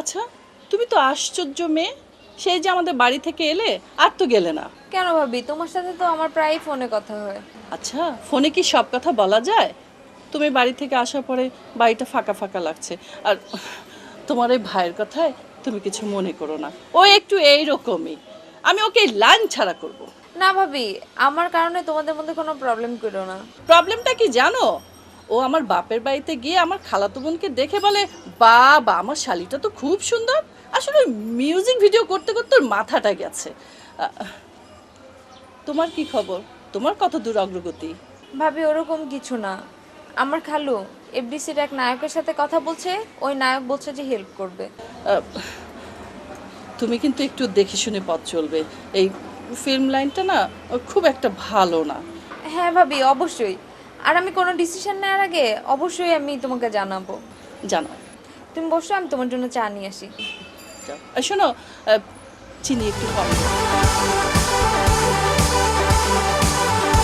আচ্ছা তুমি তো আশ্চর্য মেয়ে। সেই যে আমাদের বাড়ি থেকে এলে আর তো গেলে না। কেন ভাবি? তোমার সাথে তো আমার প্রায়ই ফোনে কথা হয়। আচ্ছা ফোনে কি সব কথা বলা যায়? তুমি বাড়ি থেকে আসার পরে বাড়িটা ফাঁকা ফাঁকা লাগছে। আর তোমার ওই ভাইয়ের কথায় তুমি কিছু মনে করো না। ও একটু এইরকমই। আমি ওকে লাইন ছাড়া করব। না ভাবি আমার কারণে তোমাদের মধ্যে কোনো প্রবলেম করো না। প্রবলেমটা কি জানো? ও আমার বাপের বাড়িতে গিয়ে আমার খালাতো বোনকে দেখে বলে বাবা আমার শালিটা তো খুব সুন্দর। আসলে মিউজিক ভিডিও করতে করতে ওর মাথাটা গেছে। তোমার কি খবর? তোমার কত দূর অগ্রগতি? ভাবি ওরকম কিছু না। আমার খালু এফডিসির এক নায়কের সাথে কথা বলছে ওই নায়ক বলছে যে হেল্প করবে। তুমি কিন্তু একটু দেখে শুনে পথ চলবে। এই ফিল্ম লাইনটা না খুব একটা ভালো না। হ্যাঁ ভাবি অবশ্যই। আর আমি কোনো ডিসিশন নেওয়ার আগে অবশ্যই আমি তোমাকে জানাব। জানো। তুমি বসো আমি তোমার জন্য চা নিয়ে আসি। শোনো চিনি একটু কম।